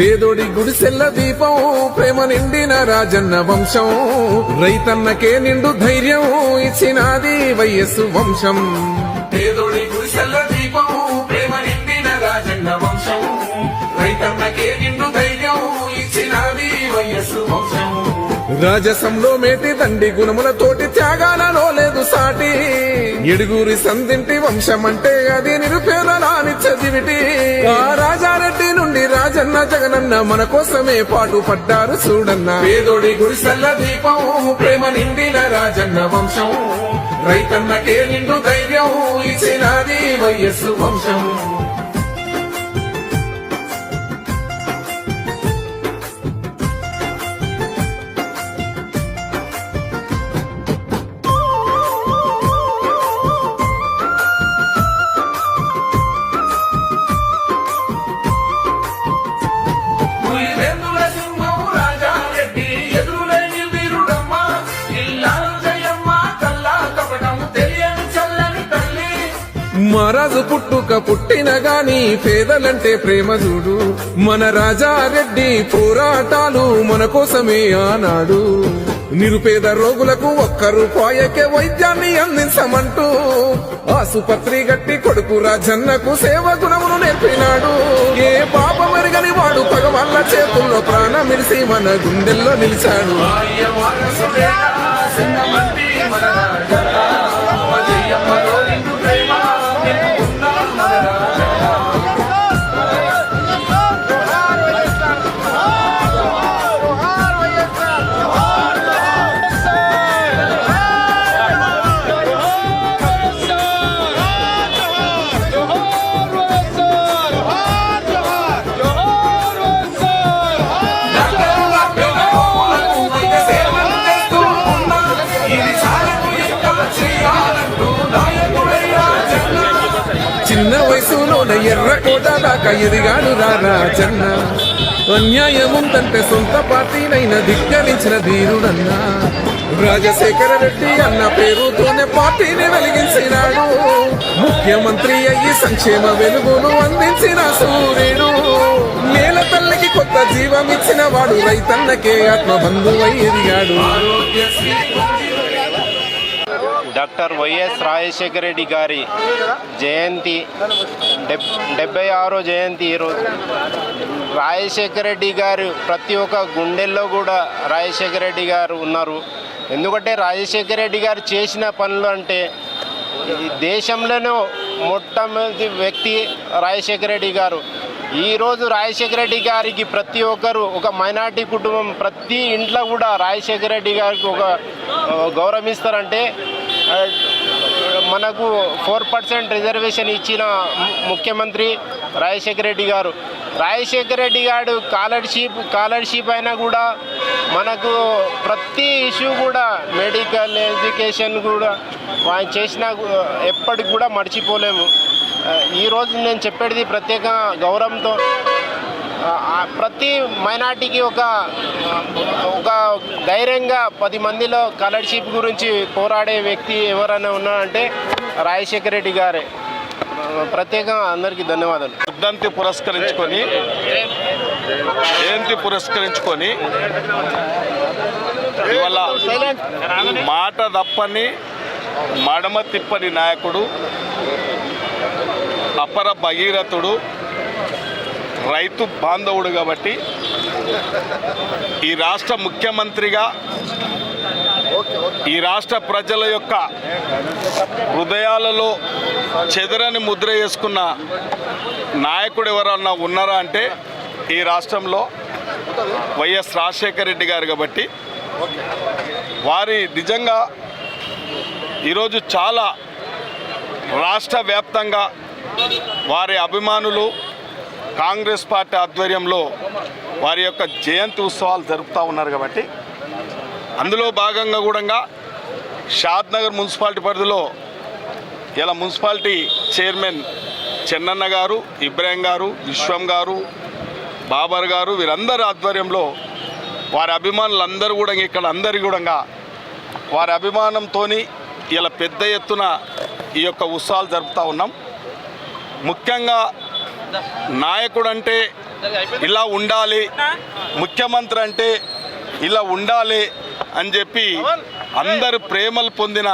పేదోడి గుడిసెల్ల దీపం ప్రేమ నిండిన రాజన్న వంశం. రైతన్నకే నిండు ధైర్యం ఇచ్చినాది వయస్సు వంశం. పేదోడి గుడిసెల్ల దీపం ప్రేమ నిండిన రాజన్న వంశం. రైతన్నకే నిండు ధైర్యం ఇచ్చినాది వయస్సు వంశం. రాజసంలో మేటి దండి గుణములతోటి త్యాగాలలో లేదు సాటి. ఎడుగురి సందింటి వంశం అంటే అది నిరుపేదలాని చదివిటి ఆ రాజారెడ్డి పేదోడి రాజన్న జగనన్న మన కోసమే పాటు పడ్డారు చూడన్న. పేదోడి గుడిసెల్ల దీపం ప్రేమ నిండిన రాజన్న వంశం. రైతన్నకే నిండు ధైర్యం ఇచ్చినది వయస్సు వంశం. పుట్టుక పుట్టిన గాని పేదలంటే ప్రేమ చూడు. మన రాజారెడ్డి పోరాటాలు మన కోసమే ఆనాడు. నిరుపేద రోగులకు ఒక్క రూపాయకే వైద్యాన్ని అందించమంటూ ఆసుపత్రి గట్టి కొడుకు రాజన్నకు సేవ గుణమును నేర్పినాడు. ఏ పాప మెరుగని వాడు పగవాళ్ళ చేతుల్లో ప్రాణమిడిసి మన గుండెల్లో నిలిచాడు. ఎర్ర కోట దాకా ఎదిగాడు రారా చెన్న అన్యాయముందంటే సొంత పార్టీనైనా ధిక్కరించిన ధీరుడన్నా. రాజశేఖర రెడ్డి అన్న పేరుతోనే పార్టీని వెలిగించినాడు. ముఖ్యమంత్రి అయ్యి సంక్షేమ వెలుగును అందించిన సూర్యుడు. నేల తల్లికి కొత్త జీవం ఇచ్చిన వాడు రైతన్నకే ఆత్మబంధువై ఎదిగాడు. డాక్టర్ వైఎస్ రాజశేఖర రెడ్డి గారి జయంతి డెబ్ డెబ్బై ఆరో జయంతి ఈరోజు రాజశేఖర రెడ్డి గారు ప్రతి ఒక్క గుండెల్లో కూడా రాజశేఖర రెడ్డి గారు ఉన్నారు. ఎందుకంటే రాజశేఖర రెడ్డి గారు చేసిన పనులు అంటే ఈ దేశంలోనే మొట్టమొదటి వ్యక్తి రాజశేఖర రెడ్డి గారు. ఈరోజు రాజశేఖర రెడ్డి గారికి ప్రతి ఒక్కరు ఒక మైనార్టీ కుటుంబం ప్రతి ఇంట్లో కూడా రాజశేఖర రెడ్డి గారికి ఒక గౌరవిస్తారంటే మనకు ఫోర్ పర్సెంట్ రిజర్వేషన్ ఇచ్చిన ముఖ్యమంత్రి రాజశేఖర రెడ్డి గారు. రాజశేఖర రెడ్డి గారు స్కాలర్షిప్ స్కాలర్షిప్ అయినా కూడా మనకు ప్రతి ఇష్యూ కూడా మెడికల్ ఎడ్యుకేషన్ కూడా ఆయన చేసిన ఎప్పటికి కూడా మర్చిపోలేము. ఈరోజు నేను చెప్పేది ప్రత్యేక గౌరవంతో ప్రతి మైనార్టీకి ఒక ధైర్యంగా పది మందిలో స్కాలర్షిప్ గురించి పోరాడే వ్యక్తి ఎవరైనా ఉన్నారంటే రాజశేఖర రెడ్డి గారే. ప్రత్యేకంగా అందరికీ ధన్యవాదాలు. వర్ధంతి పురస్కరించుకొని జయంతి పురస్కరించుకొని ఇవాళ మాట తప్పని మడమ తిప్పని నాయకుడు అపర భగీరథుడు రైతు బాంధవుడు కాబట్టి ఈ రాష్ట్ర ముఖ్యమంత్రిగా ఈ రాష్ట్ర ప్రజల యొక్క హృదయాలలో చెదరని ముద్ర వేసుకున్న నాయకుడు ఎవరన్నా ఉన్నారా అంటే ఈ రాష్ట్రంలో వైఎస్ రాజశేఖర రెడ్డి గారు కాబట్టి వారి నిజంగా ఈరోజు చాలా రాష్ట్ర వ్యాప్తంగా వారి అభిమానులు కాంగ్రెస్ పార్టీ ఆధ్వర్యంలో వారి యొక్క జయంతి ఉత్సవాలు జరుపుతూ ఉన్నారు కాబట్టి అందులో భాగంగా కూడా షాద్నగర్ మున్సిపాలిటీ పరిధిలో ఇలా మున్సిపాలిటీ చైర్మన్ చెన్నన్న గారు ఇబ్రాహిం గారు విశ్వం గారు బాబర్ గారు వీరందరి ఆధ్వర్యంలో వారి అభిమానులందరూ కూడా ఇక్కడ అందరి కూడా వారి అభిమానంతో ఇలా పెద్ద ఎత్తున ఈ యొక్క ఉత్సవాలు జరుపుతూ ఉన్నాం. ముఖ్యంగా నాయకుడు అంటే ఇలా ఉండాలి ముఖ్యమంత్రి అంటే ఇలా ఉండాలి అని చెప్పి అందరు ప్రేమలు పొందిన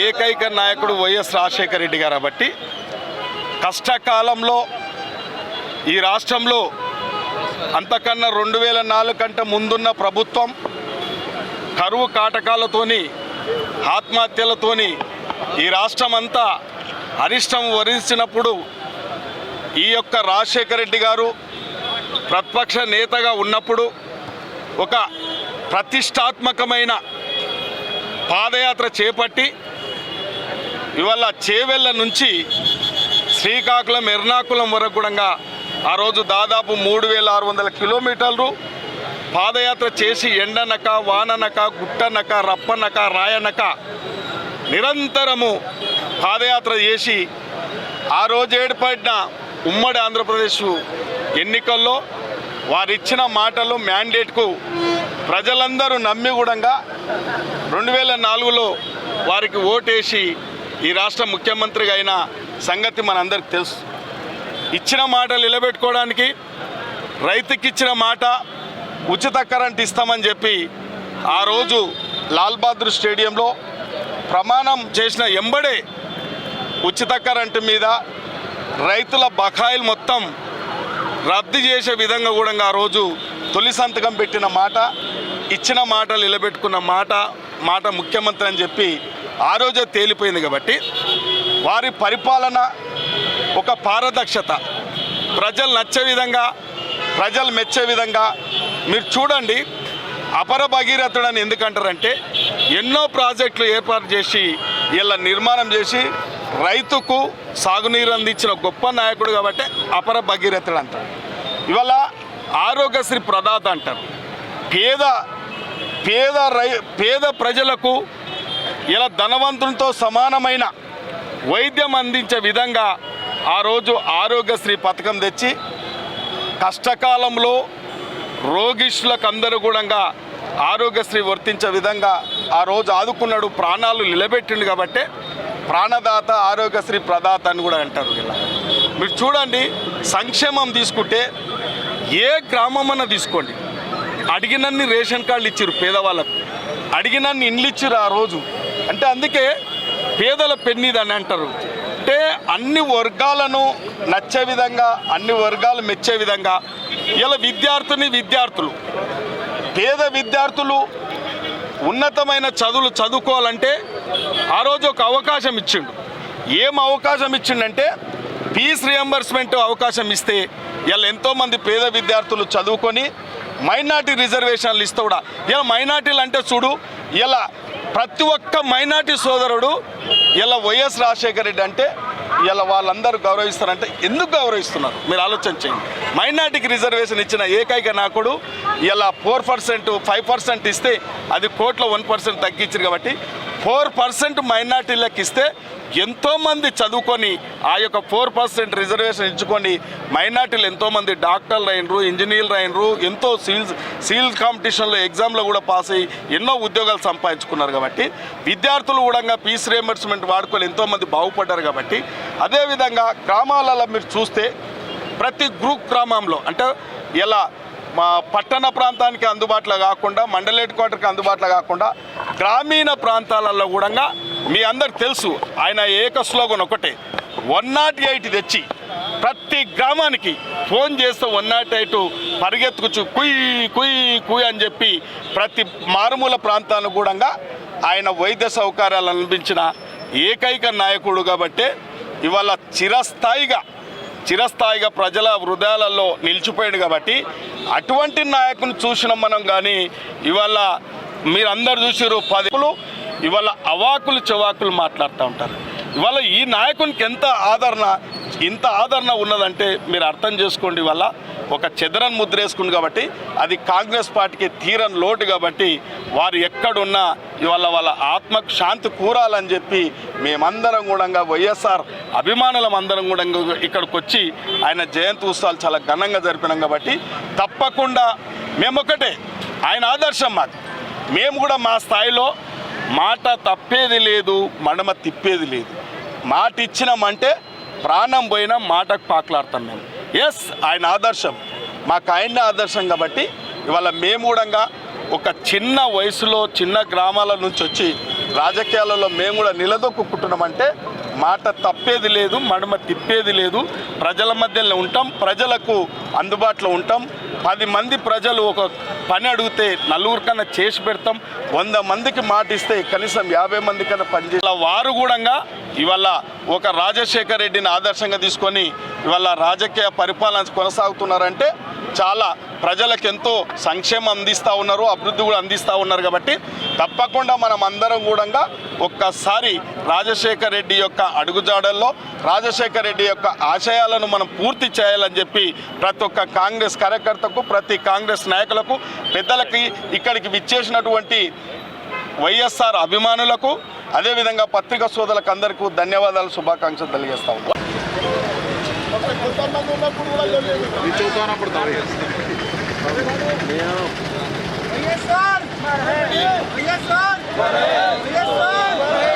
ఏకైక నాయకుడు వైఎస్ రాజశేఖర రెడ్డి గారు కాబట్టి కష్టకాలంలో ఈ రాష్ట్రంలో అంతకన్నా రెండు వేల నాలుగు కంటే ముందున్న ప్రభుత్వం కరువు కాటకాలతోని ఆత్మహత్యలతోని ఈ రాష్ట్రం అంతా అరిష్టం వరించినప్పుడు ఈ యొక్క రాజశేఖర రెడ్డి గారు ప్రతిపక్ష నేతగా ఉన్నప్పుడు ఒక ప్రతిష్టాత్మకమైన పాదయాత్ర చేపట్టి ఇవాళ చేవెళ్ళ నుంచి శ్రీకాకుళం ఎర్నాకుళం వరకు కూడా ఆ రోజు దాదాపు మూడు వేల ఆరు వందల కిలోమీటర్లు పాదయాత్ర చేసి ఎండనక వాననక గుట్టనక రప్పనక రాయనక నిరంతరము పాదయాత్ర చేసి ఆ రోజు ఏర్పడిన ఉమ్మడి ఆంధ్రప్రదేశ్ ఎన్నికల్లో వారిచ్చిన మాటలు మ్యాండేట్కు ప్రజలందరూ నమ్మి కూడా రెండు వేల నాలుగులో వారికి ఓటేసి ఈ రాష్ట్ర ముఖ్యమంత్రిగా అయిన సంగతి మనందరికి తెలుసు. ఇచ్చిన మాటలు నిలబెట్టుకోవడానికి రైతుకి ఇచ్చిన మాట ఉచిత కరెంట్ ఇస్తామని చెప్పి ఆ రోజు లాల్ బహదూర్ స్టేడియంలో ప్రమాణం చేసిన ఎంబడే ఉచిత కరెంటు మీద రైతుల బకాయిలు మొత్తం రద్దు చేసే విధంగా కూడా ఆ రోజు తొలి సంతకం పెట్టిన మాట ఇచ్చిన మాటలు నిలబెట్టుకున్న మాట మాట ముఖ్యమంత్రి అని చెప్పి ఆ రోజే తేలిపోయింది కాబట్టి వారి పరిపాలన ఒక పారదక్షత. ప్రజలు నచ్చే విధంగా ప్రజలు మెచ్చే విధంగా మీరు చూడండి అపర భగీరథుడు అని ఎందుకంటారంటే ఎన్నో ప్రాజెక్టులు ఏర్పాటు చేసి ఇలా నిర్మాణం చేసి రైతుకు సాగునీరు అందించిన గొప్ప నాయకుడు కాబట్టి అపర భగీరథుడు అంటారు. ఇవాళ ఆరోగ్యశ్రీ ప్రదాత అంటారు. పేద పేద రై పేద ప్రజలకు ఇలా ధనవంతులతో సమానమైన వైద్యం అందించే విధంగా ఆ రోజు ఆరోగ్యశ్రీ పథకం తెచ్చి కష్టకాలంలో రోగిష్లకు అందరూ కూడా ఆరోగ్యశ్రీ వర్తించే విధంగా ఆ రోజు ఆదుకున్నాడు ప్రాణాలు నిలబెట్టిండు కాబట్టి ప్రాణదాత ఆరోగ్యశ్రీ ప్రదాత అని కూడా అంటారు ఇలా. మీరు చూడండి సంక్షేమం తీసుకుంటే ఏ గ్రామమన్నా తీసుకోండి. అడిగినన్ని రేషన్ కార్డులు ఇచ్చారు పేదవాళ్ళకు. అడిగినన్ని ఇండ్లు ఇచ్చారు ఆ రోజు. అంటే అందుకే పేదల పెన్నిదని అని అంటారు. అంటే అన్ని వర్గాలను నచ్చే విధంగా అన్ని వర్గాలు మెచ్చే విధంగా ఇలా విద్యార్థిని విద్యార్థులు పేద విద్యార్థులు ఉన్నతమైన చదువులు చదువుకోవాలంటే ఆ రోజు ఒక అవకాశం ఇచ్చిండు. ఏం అవకాశం ఇచ్చిండంటే ఫీజ్ రియంబర్స్మెంట్ అవకాశం ఇస్తే ఇలా ఎంతోమంది పేద విద్యార్థులు చదువుకొని మైనార్టీ రిజర్వేషన్లు ఇస్తే కూడా ఇలా మైనార్టీలు అంటే చూడు ఇలా ప్రతి ఒక్క మైనార్టీ సోదరుడు ఇలా వైఎస్ రాజశేఖర రెడ్డి అంటే ఇలా వాళ్ళందరూ గౌరవిస్తారంటే ఎందుకు గౌరవిస్తున్నారు? మీరు ఆలోచన చేయండి. మైనార్టీకి రిజర్వేషన్ ఇచ్చిన ఏకైక నాకుడు ఇలా ఫోర్ పర్సెంట్ ఫైవ్ పర్సెంట్ ఇస్తే అది కోట్ల వన్ పర్సెంట్ తగ్గించారు కాబట్టి ఫోర్ పర్సెంట్ మైనార్టీలకు ఇస్తే ఎంతోమంది చదువుకొని ఆ యొక్క ఫోర్ పర్సెంట్ రిజర్వేషన్ ఇచ్చుకొని మైనార్టీలు ఎంతోమంది డాక్టర్లు అయినరు ఇంజనీర్లు అయినరు ఎంతో సీల్స్ సీల్ కాంపిటీషన్లో ఎగ్జామ్లో కూడా పాస్ అయ్యి ఎన్నో ఉద్యోగాలు సంపాదించుకున్నారు కాబట్టి విద్యార్థులు కూడా పీస్ రియంబర్స్మెంట్ వాడుకొని ఎంతోమంది బాగుపడ్డారు కాబట్టి అదేవిధంగా గ్రామాలలో మీరు చూస్తే ప్రతి గ్రూప్ గ్రామంలో అంటే ఎలా మా పట్టణ ప్రాంతానికి అందుబాటులో కాకుండా మండల హెడ్ క్వార్టర్కి అందుబాటులో కాకుండా గ్రామీణ ప్రాంతాలలో కూడా మీ అందరికి తెలుసు ఆయన ఏక స్లోగన్ ఒకటే. వన్ నాట్ ఎయిట్ తెచ్చి ప్రతి గ్రామానికి ఫోన్ చేస్తే వన్ నాట్ ఎయిట్ పరిగెత్తుకుచు కుయ్ కుయ్ కుయ్ అని చెప్పి ప్రతి మారుమూల ప్రాంతానికి కూడా ఆయన వైద్య సౌకర్యాలు అందించిన ఏకైక నాయకుడు కాబట్టి ఇవాళ చిరస్థాయిగా చిరస్థాయిగా ప్రజల హృదయాలలో నిలిచిపోయాడు కాబట్టి అటువంటి నాయకుని చూసిన మనం కానీ ఇవాళ మీరందరు చూసారు పదిలు ఇవాళ అవాకులు చవాకులు మాట్లాడుతూ ఉంటారు. ఇవాళ ఈ నాయకునికి ఎంత ఆదరణ ఇంత ఆదరణ ఉన్నదంటే మీరు అర్థం చేసుకోండి వల్ల ఒక చెదరన్ ముద్రేసుకుంది కాబట్టి అది కాంగ్రెస్ పార్టీకి తీరని లోటు కాబట్టి వారు ఎక్కడున్నా ఇవాళ వాళ్ళ ఆత్మకు శాంతి కూరాలని చెప్పి మేమందరం కూడా వైఎస్ఆర్ అభిమానులం అందరం కూడా ఇక్కడికి వచ్చి ఆయన జయంతి ఉత్సవాలు చాలా ఘనంగా జరిపినాం కాబట్టి తప్పకుండా మేమొకటే ఆయన ఆదర్శం మాది. మేము కూడా మా స్థాయిలో మాట తప్పేది లేదు మడమ తిప్పేది లేదు. మాట ఇచ్చినామంటే ప్రాణం పోయినా మాటకు పాకులాడతాం మేము. ఎస్ ఆయన ఆదర్శం. మాకు ఆయన ఆదర్శం కాబట్టి ఇవాళ మేము కూడా ఒక చిన్న వయసులో చిన్న గ్రామాల నుంచి వచ్చి రాజకీయాలలో మేము కూడా నిలదొక్కుంటున్నామంటే మాట తప్పేది లేదు మడమ తిప్పేది లేదు. ప్రజల మధ్యలో ఉంటాం ప్రజలకు అందుబాటులో ఉంటాం. పది మంది ప్రజలు ఒక పని అడిగితే నలుగురు కన్నా చేసి పెడతాం. వంద మందికి మాట ఇస్తే కనీసం యాభై మంది కన్నా పనిచేయాల వారు కూడా ఇవాళ ఒక రాజశేఖర రెడ్డిని ఆదర్శంగా తీసుకొని ఇవాళ రాజకీయ పరిపాలన కొనసాగుతున్నారంటే చాలా ప్రజలకు ఎంతో సంక్షేమం అందిస్తూ ఉన్నారు అభివృద్ధి కూడా అందిస్తూ ఉన్నారు కాబట్టి తప్పకుండా మనం అందరం కూడా ఒక్కసారి రాజశేఖర రెడ్డి యొక్క అడుగుజాడల్లో రాజశేఖర రెడ్డి యొక్క ఆశయాలను మనం పూర్తి చేయాలని చెప్పి ప్రతి ఒక్క కాంగ్రెస్ కార్యకర్తకు ప్రతి కాంగ్రెస్ నాయకులకు పెద్దలకి ఇక్కడికి విచ్చేసినటువంటి వైఎస్ఆర్ అభిమానులకు అదేవిధంగా పత్రికా సోదరులకు అందరికీ ధన్యవాదాలు శుభాకాంక్షలు తెలియజేస్తా ఉన్నాం వైఎస్ఆర్ వైఎస్ఆర్ వైఎస్ఆర్